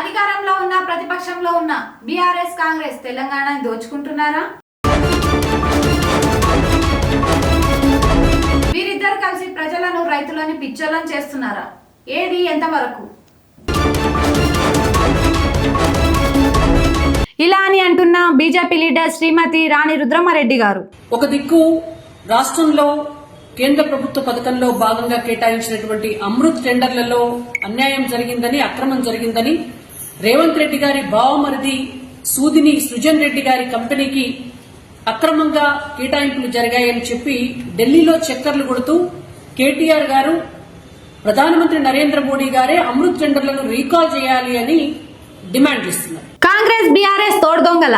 అధికారంలో ఉన్న ప్రతిపక్షంలో ఉన్న బీఆర్ఎస్ కాంగ్రెస్ తెలంగాణ దోచుకుంటున్నారా? వీరిద్దరు కలిసి ప్రజలను రైతులని పిచ్చోళ్ళని చేస్తున్నారా? ఏది ఎంతవరకు? ఇలా అని అంటున్న బీజేపీ లీడర్ శ్రీమతి రాణి రుద్రమారెడ్డి గారు. ఒక దిక్కు రాష్ట్రంలో కేంద్ర ప్రభుత్వ పథకంలో భాగంగా కేటాయించినటువంటి అమృత్ టెండర్లలో అన్యాయం జరిగిందని అక్రమం జరిగిందని రేవంత్ రెడ్డి గారి బావమరిది సూదిని సృజన్ రెడ్డి గారి కంపెనీకి అక్రమంగా కేటాయింపులు జరిగాయని చెప్పి ఢిల్లీలో చక్కర్లు కొడుతూ కేటీఆర్ గారు ప్రధానమంత్రి నరేంద్ర మోడీ గారే అమృత్ టెండర్లను రీకాల్ చేయాలి అని డిమాండ్ చేస్తున్నారు. కాంగ్రెస్ బీఆర్ఎస్ తోడుదొంగల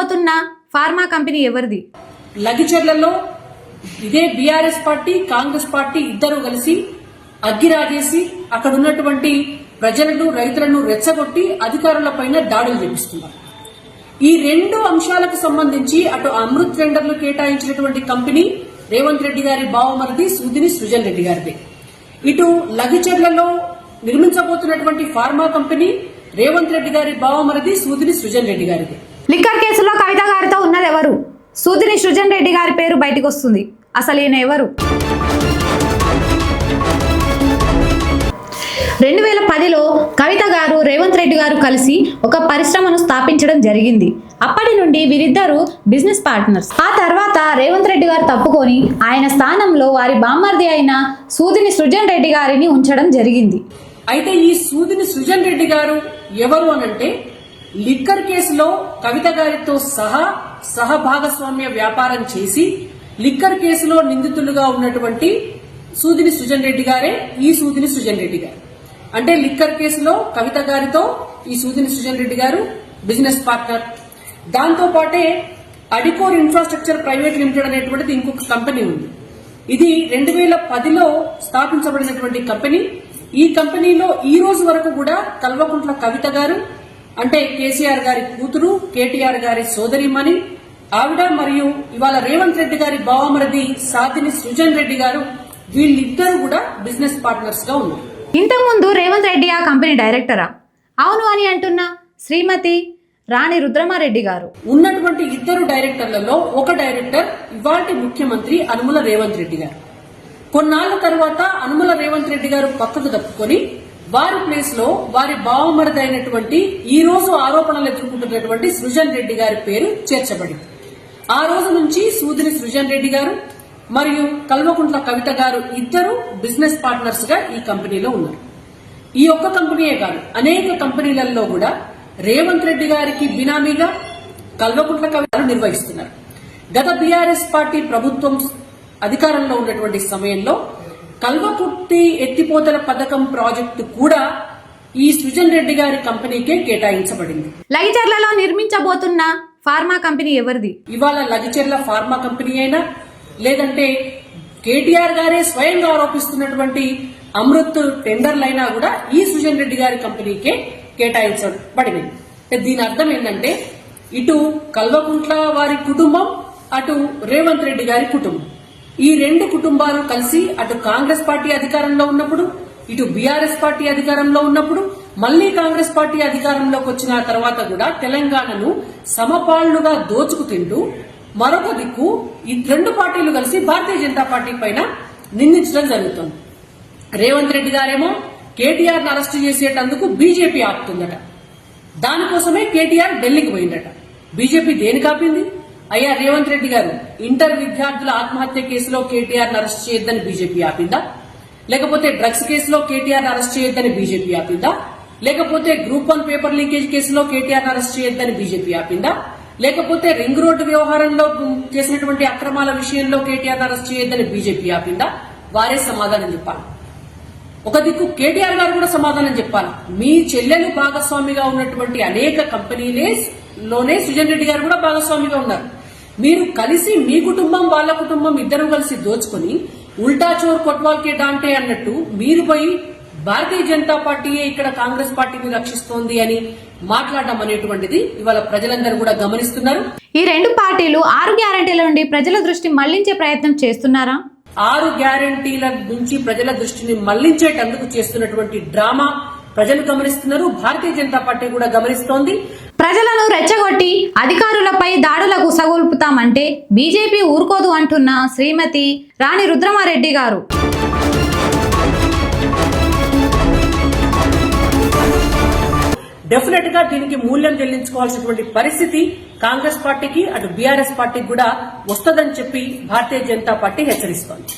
నిర్మించబోతున్న ఫార్మా కంపెనీ ఎవరిది? లగిచర్లలో ఇదే బీఆర్ఎస్ పార్టీ కాంగ్రెస్ పార్టీ ఇద్దరు కలిసి అగ్గిరాజేసి అక్కడ ఉన్నటువంటి ప్రజలను రైతులను రెచ్చగొట్టి అధికారులపైన దాడులు చేపిస్తున్నారు. ఈ రెండు అంశాలకు సంబంధించి అటు అమృత్ టెండర్లు కేటాయించినటువంటి కంపెనీ రేవంత్ రెడ్డి గారి బావమరిది సూదిని సృజన్ రెడ్డి గారిది. ఇటు లగిచెర్లలో నిర్మించబోతున్నటువంటి ఫార్మా కంపెనీ రేవంత్ రెడ్డి గారి బావమరిది సూదిని సృజన్ రెడ్డి గారిది. లిక్కర్ కేసులో కవిత గారితో ఉన్నది ఎవరు సూదిని సృజన్ రెడ్డి గారి పేరు బయటకు వస్తుంది అసలు ఈయన ఎవరు రెండు వేల పదిలో కవిత గారు రేవంత్ రెడ్డి గారు కలిసి ఒక పరిశ్రమను స్థాపించడం జరిగింది. అప్పటి నుండి వీరిద్దరూ బిజినెస్ పార్ట్నర్స్. ఆ తర్వాత రేవంత్ రెడ్డి గారు తప్పుకొని ఆయన స్థానంలో వారి బామ్మర్ది అయిన సూదిని సృజన్ రెడ్డి గారిని ఉంచడం జరిగింది. అయితే ఈ సూదిని సృజన్ రెడ్డి గారు ఎవరు అనంటే లిక్కర్ కేసులో కవిత గారితో సహా సహభాగస్వామ్య వ్యాపారం చేసి లిక్కర్ కేసులో నిందితులుగా ఉన్నటువంటి సూదిని సృజన్ రెడ్డి గారే ఈ సూదిని సృజన్ రెడ్డి గారు. అంటే లిక్కర్ కేసులో కవిత గారితో ఈ సూదిని సృజన్ రెడ్డి గారు బిజినెస్ పార్ట్నర్. దాంతో పాటే అడికోర్ ఇన్ఫ్రాస్ట్రక్చర్ ప్రైవేట్ లిమిటెడ్ అనేటువంటిది ఇంకొక కంపెనీ ఉంది. ఇది రెండు వేల పదిలో స్థాపించబడినటువంటి కంపెనీ. ఈ కంపెనీలో ఈ రోజు వరకు కూడా కల్వకుంట్ల కవిత గారు అంటే కేసీఆర్ గారి కూతురు కేటీఆర్ గారి సోదరిమణి ఆవిడ మరియు ఇవాళ రేవంత్ రెడ్డి గారి బావమరిది సాతిని సృజన్ రెడ్డి గారు వీళ్ళిద్దరూ కూడా బిజినెస్ పార్ట్నర్స్గా ఉన్నారు. ఇంతకుముందు రేవంత్ రెడ్డి ఆ కంపెనీ డైరెక్టరా? అవును అని అంటున్న శ్రీమతి రాణి రుద్రమారెడ్డి గారు. ఉన్నటువంటి ఇద్దరు డైరెక్టర్లలో ఒక డైరెక్టర్ ఇవాటి ముఖ్యమంత్రి అనుముల రేవంత్ రెడ్డి గారు. కొన్నాళ్ళ తర్వాత అనుముల రేవంత్ రెడ్డి గారు పక్కకు తప్పుకొని వారి ప్లేస్లో వారి బావమరిదైనటువంటి ఈ రోజు ఆరోపణలు ఎదుర్కొంటున్నటువంటి సృజన్ రెడ్డి గారి పేరు చేర్చబడింది. ఆ రోజు నుంచి సూదిని సృజన్ రెడ్డి గారు మరియు కల్వకుంట్ల కవిత గారు ఇద్దరు బిజినెస్ పార్ట్నర్స్గా ఈ కంపెనీలో ఉన్నారు. ఈ ఒక్క కంపెనీయే కాదు అనేక కంపెనీలలో కూడా రేవంత్ రెడ్డి గారికి బినామీగా కల్వకుంట్ల కవితలు నిర్వహిస్తున్నారు. గత బీఆర్ఎస్ పార్టీ ప్రభుత్వం అధికారంలో ఉన్నటువంటి సమయంలో కల్వకుర్తి ఎత్తిపోతల పథకం ప్రాజెక్టు కూడా ఈ సృజన్ రెడ్డి గారి కంపెనీకే కేటాయించబడింది. లగిచర్లలో నిర్మించబోతున్న ఫార్మా కంపెనీ ఎవరిది? ఇవాళ లగిచెర్ల ఫార్మా కంపెనీ అయినా లేదంటే కేటీఆర్ గారే స్వయంగా ఆరోపిస్తున్నటువంటి అమృత్ టెండర్లైనా కూడా ఈ సుజన్ రెడ్డి గారి కంపెనీకే కేటాయించబడింది దీని అర్థం ఏంటంటే ఇటు కల్వకుంట్ల వారి కుటుంబం అటు రేవంత్ రెడ్డి గారి కుటుంబం. ఈ రెండు కుటుంబాలు కలిసి అటు కాంగ్రెస్ పార్టీ అధికారంలో ఉన్నప్పుడు ఇటు బీఆర్ఎస్ పార్టీ అధికారంలో ఉన్నప్పుడు మళ్ళీ కాంగ్రెస్ పార్టీ అధికారంలోకి వచ్చిన తర్వాత కూడా తెలంగాణను సమపాళ్ళుగా దోచుకు తింటూ మరొక దిక్కు ఈ రెండు పార్టీలు కలిసి భారతీయ జనతా పార్టీ పైన నిందించడం జరుగుతుంది. రేవంత్ రెడ్డి గారేమో కేటీఆర్ అరెస్ట్ చేసేటందుకు బీజేపీ ఆపుతుందట. దానికోసమే కేటీఆర్ ఢిల్లీకి పోయిందట. బీజేపీ దేనికి ఆపింది? అయ్యా రేవంత్ రెడ్డి గారు ఇంటర్ విద్యార్థుల ఆత్మహత్య కేసులో కేటీఆర్ అరెస్ట్ చేయొద్దని బీజేపీ ఆపిందా? లేకపోతే డ్రగ్స్ కేసులో కేటీఆర్ అరెస్ట్ చేయొద్దని బీజేపీ ఆపిందా? లేకపోతే గ్రూప్ వన్ పేపర్ లీకేజ్ కేసులో కేటీఆర్ అరెస్ట్ చేయొద్దని బీజేపీ ఆపిందా? లేకపోతే రింగ్ రోడ్డు వ్యవహారంలో చేసినటువంటి అక్రమాల విషయంలో కేటీఆర్ అరెస్ట్ చేయొద్దని బీజేపీ ఆపిందా? వారే సమాధానం చెప్పాలి. ఒక దిక్కు కేటీఆర్ గారు కూడా సమాధానం చెప్పాలి. మీ చెల్లెలు భాగస్వామిగా ఉన్నటువంటి అనేక కంపెనీలే లోనే సుజన్ రెడ్డి గారు కూడా భాగస్వామిగా ఉన్నారు. మీరు కలిసి మీ కుటుంబం వాళ్ళ కుటుంబం ఇద్దరు కలిసి దోచుకొని ఉల్టా చోర్ కొట్వాల్కే డాంటే అన్నట్టు మీరు పోయి భారతీయ జనతా పార్టీయే ఇక్కడ కాంగ్రెస్ పార్టీని రక్షిస్తోంది అని మాట్లాడడం అనేటువంటిది ఇవాళ ప్రజలందరూ కూడా గమనిస్తున్నారు. ఈ రెండు పార్టీలు ఆరు గ్యారంటీల నుండి ప్రజల దృష్టి మళ్ళించే ప్రయత్నం చేస్తున్నారా? ఆరు గ్యారంటీల నుంచి ప్రజల దృష్టిని మళ్ళించేటందుకు చేస్తున్నటువంటి డ్రామా ప్రజలు గమనిస్తున్నారు. భారతీయ జనతా పార్టీ కూడా గమనిస్తోంది. ప్రజలను రెచ్చగొట్టి అధికారులపై దాడులకు సగొల్పుతామంటే బీజేపీ ఊరుకోదు అంటున్న శ్రీమతి రాణి రుద్రమారెడ్డి గారు. డెఫినెట్గా దీనికి మూల్యం చెల్లించుకోవాల్సినటువంటి పరిస్థితి కాంగ్రెస్ పార్టీకి అటు బీఆర్ఎస్ పార్టీకి కూడా వస్తుందని చెప్పి భారతీయ జనతా పార్టీ హెచ్చరిస్తోంది.